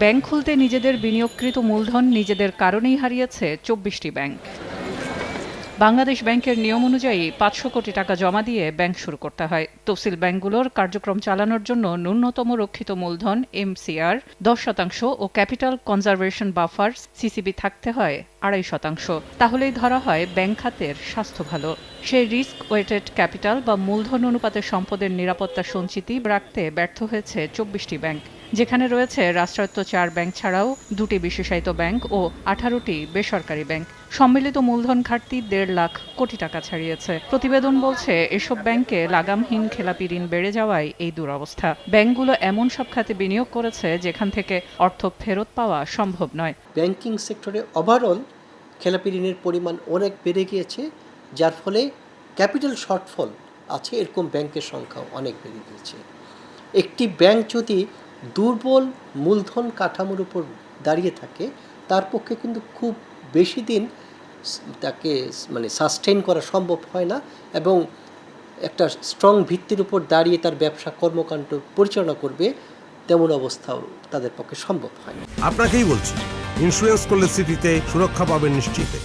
Bank খুলতে নিজেদের বিনিয়োগকৃত মূলধন নিজেদের কারণেই হারিয়েছে চব্বিশটি ব্যাংক। বাংলাদেশ ব্যাংকের নিয়ম অনুযায়ী পাঁচশো কোটি টাকা জমা দিয়ে ব্যাংক শুরু করতে হয়। তফসিল ব্যাংকগুলোর কার্যক্রম চালানোর জন্য ন্যূনতম রক্ষিত মূলধন, এমসিআর, দশ শতাংশ ও ক্যাপিটাল কনজারভেশন বাফার, সিসিবি থাকতে হয় আড়াই শতাংশ। তাহলেই ধরা হয় ব্যাংক খাতের স্বাস্থ্য ভালো। সেই রিস্ক ওয়েটেড ক্যাপিটাল বা মূলধন অনুপাতে সম্পদের নিরাপত্তা সঞ্চিতি রাখতে ব্যর্থ হয়েছে চব্বিশটি ব্যাংক। যেখানে রয়েছে রাষ্ট্রায়ত্ত চার ব্যাংক ছাড়াও দুটি বিশেষায়িত ব্যাংক ও আঠারোটি বেসরকারি ব্যাংক। সম্মিলিত মূলধন ঘাটতি দেড় লাখ কোটি টাকা ছাড়িয়েছে। প্রতিবেদন বলছে, এসব ব্যাংকে লাগামহীন খেলাপি ঋণ বেড়ে যাওয়ায় এই দুরবস্থা। ব্যাংকগুলো এমন সব খাতে বিনিয়োগ করেছে যেখান থেকে অর্থ ফেরত পাওয়া সম্ভব নয়। ব্যাংকিং সেক্টরে ওভারঅল খেলাপি ঋণের পরিমাণ অনেক বেড়ে গিয়েছে, যার ফলে ক্যাপিটাল শর্টফল আছে। এরকম ব্যাংকের সংখ্যাও অনেক বেড়ে গিয়েছে। একটি ব্যাংক যদি দুর্বল মূলধন কাঠামোর উপর দাঁড়িয়ে থাকে, তার পক্ষে কিন্তু খুব বেশি দিন তাকে মানে সাস্টেইন করা সম্ভব হয় না এবং একটা স্ট্রং ভিত্তির উপর দাঁড়িয়ে তার ব্যবসা কর্মকাণ্ড পরিচালনা করবে তেমন অবস্থাও তাদের পক্ষে সম্ভব হয় না। আপনাকেই বলছি ইন্স্যুরেন্স করলে স্মৃতিতে সুরক্ষা পাবেন নিশ্চিতে।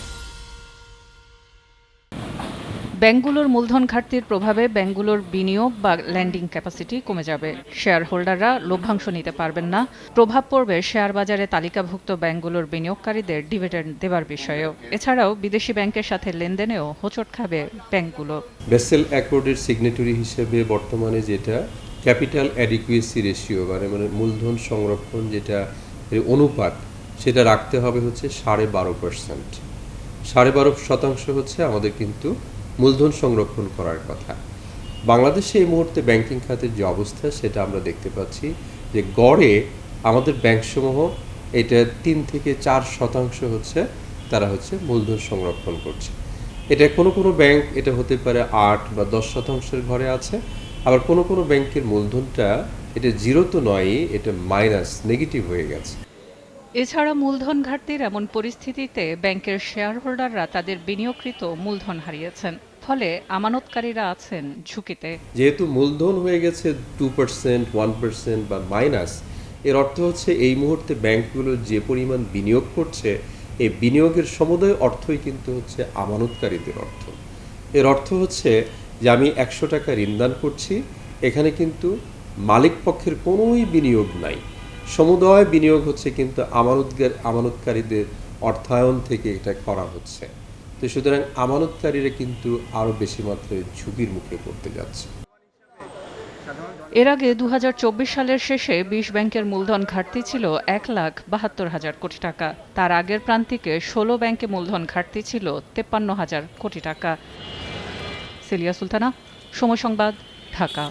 ব্যাংকগুলোর মূলধন ঘাটতির প্রভাবে ব্যাংকগুলোর বিনিয়োগ বা ল্যান্ডিং ক্যাপাসিটি কমে যাবে। শেয়ার হোল্ডাররা লভ্যাংশ নিতে পারবেন না। প্রভাব পড়বে শেয়ার বাজারে তালিকাভুক্ত ব্যাংকগুলোর বিনিয়োগকারীদের ডিভিডেন্ড দেবার বিষয়েও। এছাড়াও বিদেশি ব্যাংকের সাথে লেনদেনেও হোঁচট খাবে ব্যাংকগুলো বেসেল অ্যাকর্ডের সিগনেটরি হিসেবে বর্তমানে যেটা ক্যাপিটাল অ্যাডিকুয়েসি রেশিও মানে মানে মূলধন সংরক্ষণ যেটা অনুপাত সেটা রাখতে হবে হচ্ছে সাড়ে বারো পার্সেন্ট সাড়ে বারো শতাংশ হচ্ছে আমাদের কিন্তু মূলধন সংরক্ষণ করার কথা। বাংলাদেশে এই মুহূর্তে ব্যাংকিং খাতের যে অবস্থা, সেটা আমরা দেখতে পাচ্ছি যে গড়ে আমাদের ব্যাংকসমূহ, এটা তিন থেকে চার শতাংশ হচ্ছে, তারা হচ্ছে মূলধন সংরক্ষণ করছে। এটা কোনো কোনো ব্যাংক এটা হতে পারে আট বা দশ শতাংশের ঘরে আছে, আবার কোনো কোনো ব্যাংকের মূলধনটা এটা জিরো তো নয়ই, এটা মাইনাস নেগেটিভ হয়ে গেছে। এছাড়া মূলধন ঘাটতির এমন পরিস্থিতিতে ব্যাংকের শেয়ার হোল্ডাররা তাদের বিনিয়োগকৃত মূলধন হারিয়েছেন। ফলে আমানতকারীরা আছেন ঝুঁকিতে। যেহেতু মূলধন হয়ে গেছে টু পার্সেন্ট ওয়ান পার্সেন্ট বা মাইনাস এর অর্থ হচ্ছে এই মুহূর্তে ব্যাংকগুলো যে পরিমাণ বিনিয়োগ করছে, এই বিনিয়োগের সমুদয় অর্থই কিন্তু হচ্ছে আমানতকারীদের অর্থ। এর অর্থ হচ্ছে যে আমি একশো টাকা ঋণদান করছি, এখানে কিন্তু মালিক পক্ষের কোনোই বিনিয়োগ নাই। সমুদয় বিনিয়োগ হচ্ছে কিন্তু আমানতকারীদের অর্থায়ন থেকে এটা করা হচ্ছে। তো সুতরাং আমানতকারীরা কিন্তু আরও বেশি মাত্রায় ঝুঁকির মুখে পড়তে যাচ্ছে। এর আগে দু হাজার চব্বিশ সালের শেষে বিশ ব্যাংকের মূলধন ঘাটতি ছিল এক লাখ বাহাত্তর হাজার কোটি টাকা। তার আগের প্রান্তিকে ষোলো ব্যাংকে মূলধন ঘাটতি ছিল তেপ্পান্ন হাজার কোটি টাকা। সিলিয়া সুলতানা, সময় সংবাদ, ঢাকা।